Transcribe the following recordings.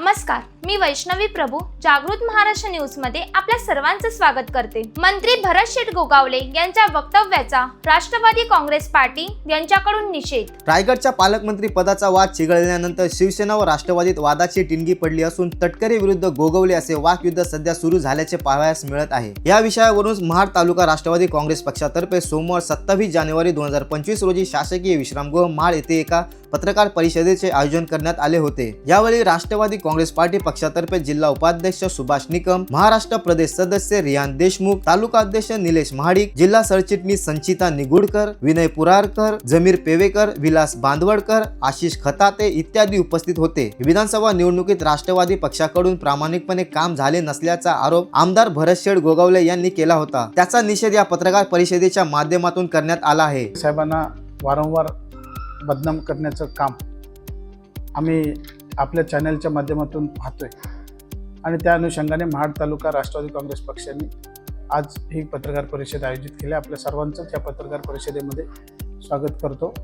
नमस्कार. मी वैष्णवी प्रभू जागृत महाराष्ट्र न्यूजमध्ये आपल्या सर्वांचं स्वागत करते. मंत्री भरत शेठ गोगावले यांच्या वक्तव्याचा राष्ट्रवादी काँग्रेस पार्टी यांच्याकडून निषेध. रायगडच्या पालकमंत्री पदाचा वाद चिघळल्यानंतर शिवसेना व राष्ट्रवादीत वादाची टिणगी पडली असून तटकरे विरुद्ध गोगवले असे वाकयुद्ध सध्या सुरू झाल्याचे पाहावयास मिळत आहे. या विषयावरून महाड तालुका राष्ट्रवादी काँग्रेस पक्षातर्फे सोमवार सत्तावीस जानेवारी दोन हजार पंचवीस रोजी शासकीय विश्रामगृह महाड येथे एका पत्रकार परिषदेचे आयोजन करण्यात आले होते. यावेळी राष्ट्रवादी काँग्रेस पार्टी पक्ष पक्षातर्फे जिल्हा उपाध्यक्ष सुभाष निकम महाराष्ट्र प्रदेश सदस्य रियान देशमुख तालुका अध्यक्ष निलेश महाडिक जिल्हा सरचिटणीस संचिता निगुडकर विनय पुरारकर जमीर पेवेकर विलास बांदवडकर आशिष खताते इत्यादी उपस्थित होते. विधानसभा निवडणुकीत राष्ट्रवादी पक्षाकडून प्रामाणिकपणे काम झाले नसल्याचा आरोप आमदार भरतशेड गोगावले यांनी केला होता. त्याचा निषेध या पत्रकार परिषदेच्या माध्यमातून करण्यात आला आहे. साहेबांना वारंवार बदनाम करण्याचं काम आम्ही आपल्या चॅनलच्या माध्यमातून पाहतोय. आणि त्या अनुषंगाने महाड तालुका राष्ट्रवादी काँग्रेस पक्षाने आज ही पत्रकार परिषद आयोजित केली. आपल्या सर्वांचंच या पत्रकार परिषदेमध्ये स्वागत करतो.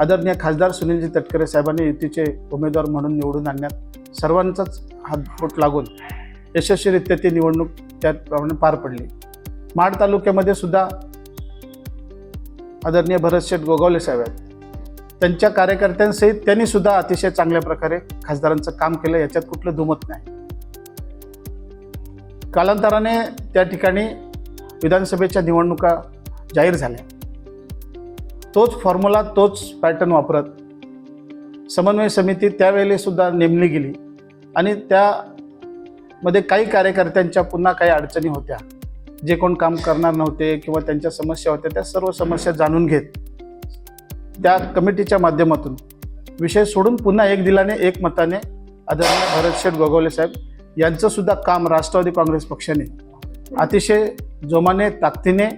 आदरणीय खासदार सुनीलजी तटकरे साहेबांनी युतीचे उमेदवार म्हणून निवडून आणण्यात सर्वांचाच हातबोट लागून यशस्वीरित्या ती निवडणूक त्याप्रमाणे पार पडली. महाड तालुक्यामध्ये सुद्धा आदरणीय भरतशेठ गोगावले साहेब आहेत. त्यांच्या कार्यकर्त्यांसहित त्यांनी सुद्धा अतिशय चांगल्या प्रकारे खासदारांचं काम केलं याच्यात कुठलं दुमत नाही. कालांतराने त्या ठिकाणी विधानसभेच्या निवडणुका जाहीर झाल्या. तोच फॉर्म्युला तोच पॅटर्न वापरत समन्वय समिती त्यावेळेला सुद्धा नेमली गेली आणि त्यामध्ये काही कार्यकर्त्यांच्या पुन्हा काही अडचणी होत्या. जे कोण काम करणार नव्हते किंवा त्यांच्या समस्या होत्या त्या सर्व समस्या जाणून घेत त्या कमिटीच्या माध्यमातून विषय सोडून पुन्हा एक दिलाने एक मताने आदरणीय भरतशेठ गोगावले साहेब यांचंसुद्धा काम राष्ट्रवादी काँग्रेस पक्षाने अतिशय जोमाने ताकदीने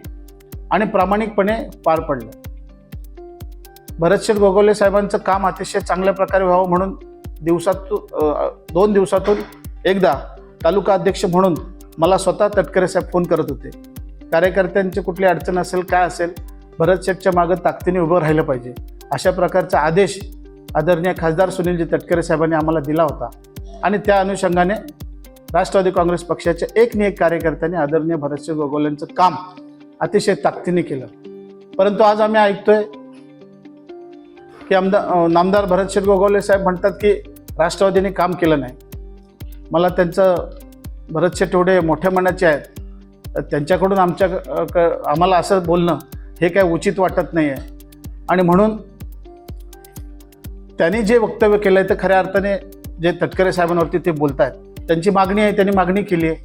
आणि प्रामाणिकपणे पार पडलं. भरतशेठ गोगावले साहेबांचं काम अतिशय चांगल्या प्रकारे व्हावं म्हणून दिवसातून दोन दिवसातून एकदा तालुका अध्यक्ष म्हणून मला स्वतः तटकरे साहेब फोन करत होते. कार्यकर्त्यांची कुठली अडचण असेल काय असेल भरत शेठच्या मागं ताकदीने उभं राहिलं पाहिजे. अशा प्रकारचा आदेश आदरणीय खासदार सुनीलजी तटकरे साहेबांनी आम्हाला दिला होता. आणि त्या अनुषंगाने राष्ट्रवादी काँग्रेस पक्षाच्या एक नियक एक कार्यकर्त्यांनी आदरणीय भरतशेठ गोगोलेंचं काम अतिशय ताकदीने केलं. परंतु आज आम्ही ऐकतोय की आमदार नामदार भरतशेठ गोगोले साहेब म्हणतात की राष्ट्रवादीने काम केलं नाही. मला त्यांचं भरतशेठ एवढे मोठ्या मनाचे आहेत. तर त्यांच्याकडून आमच्या क- आम्हाला असं बोलणं हे काय उचित वाटत नाही आहे आणि म्हणून त्यांनी जे वक्तव्य केलं आहे ते खऱ्या अर्थाने जे तटकरे साहेबांवरती ते बोलत आहेत त्यांची मागणी आहे त्यांनी मागणी केली आहे.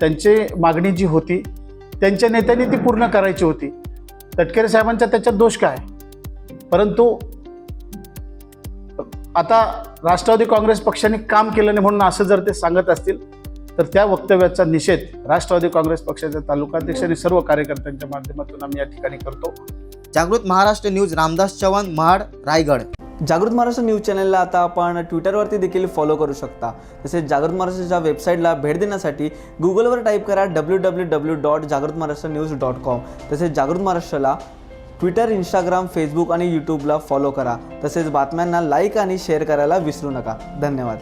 त्यांची मागणी जी होती त्यांच्या नेत्यांनी ती पूर्ण करायची होती. तटकरे साहेबांचा त्याच्यात दोष काय? परंतु आता राष्ट्रवादी काँग्रेस पक्षाने काम केलं नाही म्हणून असं जर ते सांगत असतील तर त्या वक्तव्याचा निषेध राष्ट्रवादी काँग्रेस पक्षाचे तालुकाध्यक्ष आणि सर्व कार्यकर्त्यांच्या माध्यमातून आम्ही या ठिकाणी करतो. जागृत महाराष्ट्र न्यूज रामदास चव्हाण महाड रायगड. जागृत महाराष्ट्र न्यूज चॅनलला आता आपण ट्विटरवरती देखील फॉलो करू शकता. तसेच जागृत महाराष्ट्राच्या वेबसाईटला भेट देण्यासाठी गुगलवर टाईप करा डब्ल्यू डब्ल्यू डब्ल्यू डॉट जागृत महाराष्ट्र न्यूज डॉट कॉम तसेच जागृत महाराष्ट्राला ट्विटर इंस्टाग्राम फेसबुक आणि यूट्यूबला फॉलो करा. तसेच बातम्यांना लाईक आणि शेअर करायला विसरू नका. धन्यवाद.